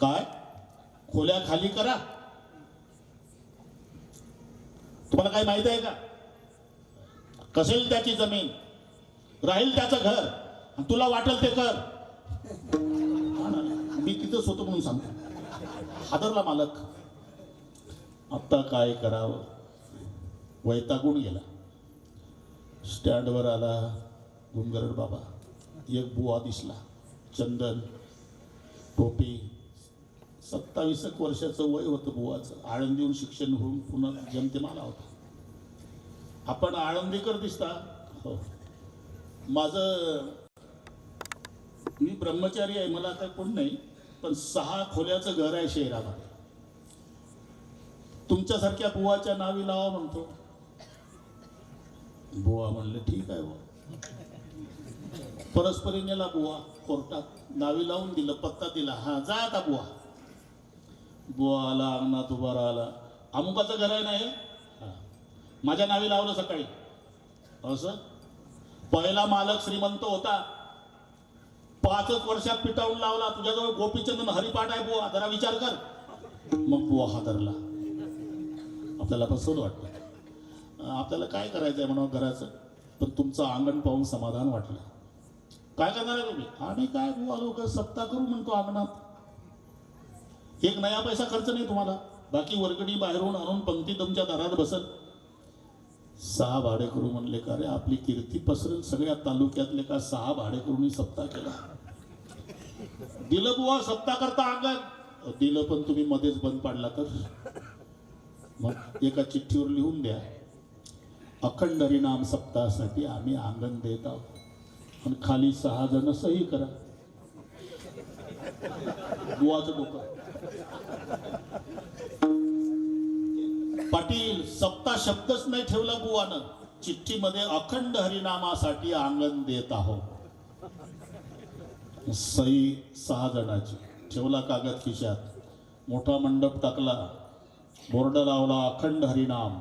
काय? खोल्या खाली करा. तुम्हाला काय माहीत आहे का? कसेल त्याची जमीन? राहील त्याचं घर. तुला वाटेल ते कर मी तिथंच होतो म्हणून सांगतो. हादरला मालक. आता काय करावं? वैतागून गेला. स्टँडवर आला गुंगरड बाबा. एक बुवा दिसला. चंदन टोपी सत्तावीस एक वर्षाचं वय होतं बुवाचं. आळंदीहून शिक्षण होऊन पुन्हा जमतेम आला होता. आपण आळंदीकर दिसता? हो. माझं मी ब्रह्मचारी आहे मला आता कोण नाही पण सहा खोल्याचं घर आहे शहरामध्ये. तुमच्यासारख्या बुवाच्या नावी लावा म्हणतो. बुवा म्हणले ठीक आहे बुवा. परस्परीनेला बुवा कोर्टात नावी लावून दिलं पत्ता दिला. हा जा आता बुवा. बुवा आला अंगणात उभा राहिला. अमुकाचं घर आहे ना हे? माझ्या नावी लावलं सकाळी. हो, असं पहिला मालक श्रीमंत होता. पाचच वर्षात पिटाळून लावला. तुझ्याजवळ गोपीचंदन हरिपाठ आहे बुवा. जरा विचार कर. मग बुवा हादरला. आपल्याला फसवलं वाटलं. आपल्याला काय करायचं आहे म्हणून घराचं? पण तुमचं अंगण पाहून समाधान वाटलं. काय करणार आहे तुम्ही? आणि काय बुवा लोक सत्ता करू म्हणतो अंगणात? एक नया पैसा खर्च नाही तुम्हाला. बाकी वर्गणी बाहेरून आणून पंक्ती तुमच्या दारात बसत सहा भाडेकरू म्हणले का रे आपली कीर्ती पसरेल. सगळ्या तालुक्यातले का सहा भाडेकरूंनी सत्ता केला? दिलं बुवा सत्ता करता अंगण. दिलं पण तुम्ही मध्येच बंद पाडला तर. मग एका चिठ्ठीवर लिहून द्या. अखंड हरिनाम सप्ताहासाठी आम्ही अंगण देत आहोत. पण खाली सहा जण सही करा. बुवाचं डोकं. पाटील सप्ता शब्दच नाही ठेवला बुवानं. चिठ्ठीमध्ये अखंड हरिनामासाठी आंगण देत आहोत. सई सहा जणाची. ठेवला कागद खिशात. मोठा मंडप टाकला. बोर्ड लावला अखंड हरिनाम.